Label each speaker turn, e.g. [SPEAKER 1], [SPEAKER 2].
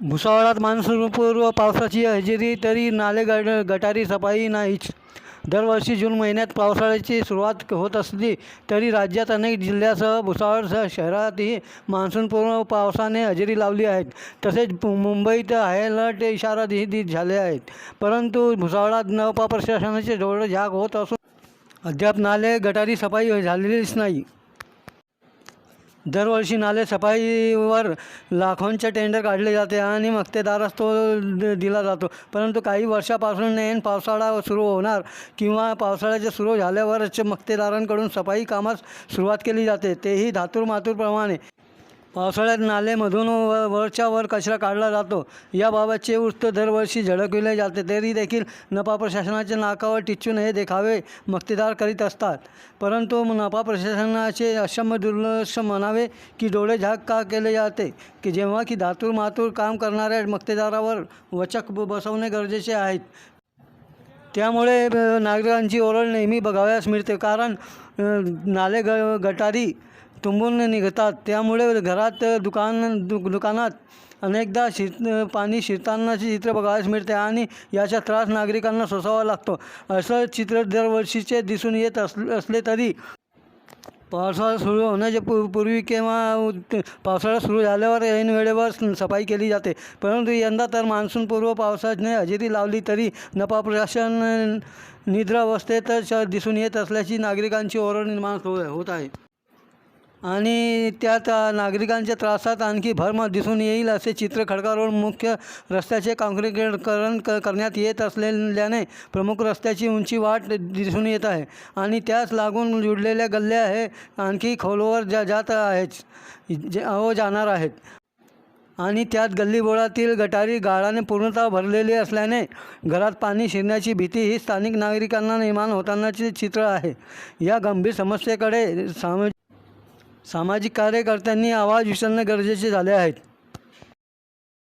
[SPEAKER 1] भुसावळात मान्सूनपूर्व पावसाची हजेरी तरी नाले गट गटारी सफाई नाहीच. दरवर्षी जून महिन्यात पावसाळ्याची सुरुवात होत असली तरी राज्यात अनेक जिल्ह्यासह भुसावळसह शहरातही मान्सूनपूर्व पावसाने हजेरी लावली आहेत. तसेच मुंबईत हाय अलर्ट इशाराही दि झाले आहेत. परंतु भुसावळात नवपा प्रशासनाचे ढोळ झाक होत असून अद्याप नाले गटारी सफाई झालेलीच नाही. दरवर्षी नाले सफाईवर लाखोंचे टेंडर काढले जाते आणि मक्तेदारास तो दिला जातो. परंतु काही वर्षापासून नेन पावसाळा सुरू होणार किंवा पावसाळ्याचे सुरू झाल्यावरच मक्तेदारांकडून सफाई कामास सुरुवात केली जाते. तेही धातूर मातूरप्रमाणे पावसाळ्यात नालेमधून व वरच्या वर कचरा काढला जातो. याबाबतचे वृत्त दरवर्षी झळकविले जाते. तरी देखील नपा प्रशासनाच्या नाकावर टिचून हे देखावे मक्तेदार करीत असतात. परंतु नपा प्रशासनाचे अक्षम्य दुर्लक्ष म्हणावे की डोळे झाक का केले जाते? की जेव्हा की धातूर मातूर काम करणाऱ्या मक्तेदारावर वचक ब- बसवणे गरजेचे आहेत. त्यामुळे नागरिकांची ओरड नेहमी बघाव्यास मिळते. कारण नाले ग गटारी तुंबून निघतात. त्यामुळे घरात दुकान दु दुकानात अनेकदा शिर पाणी शिरतानाचे चित्र बघायला मिळते आणि याचा त्रास नागरिकांना सोसावा लागतो. असं चित्र दरवर्षीचे दिसून येत अस असले तरी पावसाळा सुरू होण्याच्या पू पूर्वी किंवा पावसाळा सुरू झाल्यावर ऐन वेळेवर सफाई केली जाते. परंतु यंदा तर मान्सूनपूर्व पावसाने हजेरी लावली तरी नपा प्रशासन निद्रावस्थेतच दिसून येत असल्याची नागरिकांची ओरड निर्माण हो होत आहे. आणि त्यात नागरिकांच्या त्रासात आणखी भर दिसून येईल असे चित्र खडका रोड मुख्य रस्त्याचे काँक्रिटीकरण क करण्यात येत असलेल्याने प्रमुख रस्त्याची उंची वाढ दिसून येत आहे. आणि त्यास लागून जुडलेल्या गल्ल्या हे आणखी खोलवर जा जात आहेत जे अहो जाणार आहेत. आणि त्यात गल्लीबोळातील गटारी गाळाने पूर्णतः भरलेली असल्याने घरात पाणी शिरण्याची भीती ही स्थानिक नागरिकांना निर्माण होतानाचे चित्र आहे. या गंभीर समस्येकडे साम सामाजिक कार्यकर्त्यांनी आवाज उचलणं गरजेचे झाले आहेत.